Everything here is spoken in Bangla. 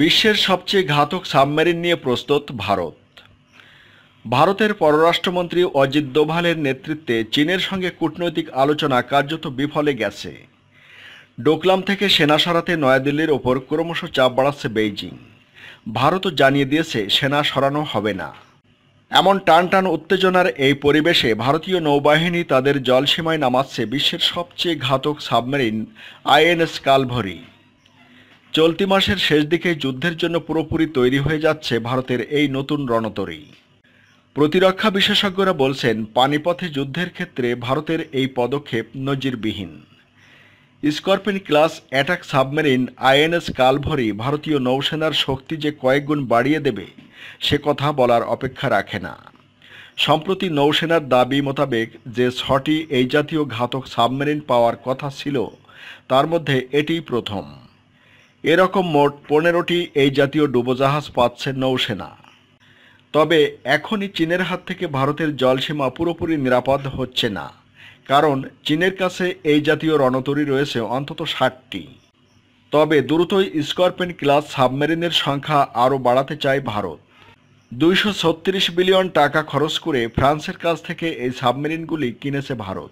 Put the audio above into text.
বিশ্বের সবচেয়ে ঘাতক সাবমেরিন নিয়ে প্রস্তুত ভারত। ভারতের পররাষ্ট্রমন্ত্রী অজিত দোভালের নেতৃত্বে চীনের সঙ্গে কূটনৈতিক আলোচনা কার্যত বিফলে গেছে। ডোকলাম থেকে সেনা সরাতে নয়াদিল্লির ওপর ক্রমশ চাপ বাড়াচ্ছে বেইজিং। ভারতও জানিয়ে দিয়েছে, সেনা সরানো হবে না। এমন টান টান উত্তেজনার এই পরিবেশে ভারতীয় নৌবাহিনী তাদের জলসীমায় নামাচ্ছে বিশ্বের সবচেয়ে ঘাতক সাবমেরিন, আইএনএস কালভরি। চলতি মাসের শেষ দিকে যুদ্ধের জন্য পুরোপুরি তৈরি হয়ে যাচ্ছে ভারতের এই নতুন রণতরী। প্রতিরক্ষা বিশেষজ্ঞরা বলছেন, পানিপথে যুদ্ধের ক্ষেত্রে ভারতের এই পদক্ষেপ নজিরবিহীন। Scorpene class attack submarine INS Kalvari ভারতীয় নৌসেনার শক্তি যে কয়েকগুণ বাড়িয়ে দেবে, সে কথা বলার অপেক্ষা রাখে না। সম্প্রতি নৌসেনার দাবি মোতাবেক যে ছটি এই জাতীয় ঘাতক সাবমেরিন পাওয়ার কথা ছিল, তার মধ্যে এটিই প্রথম। এরকম মোট পনেরোটি এই জাতীয় ডুবোজাহাজ পাচ্ছে নৌসেনা। তবে এখনই চীনের হাত থেকে ভারতের জলসীমা পুরোপুরি নিরাপদ হচ্ছে না, কারণ চীনের কাছে এই জাতীয় রণতরী রয়েছে অন্তত ষাটটি। তবে দ্রুতই স্করপেন ক্লাস সাবমেরিনের সংখ্যা আরও বাড়াতে চায় ভারত। দুইশো ছত্রিশ বিলিয়ন টাকা খরচ করে ফ্রান্সের কাছ থেকে এই সাবমেরিনগুলি কিনেছে ভারত।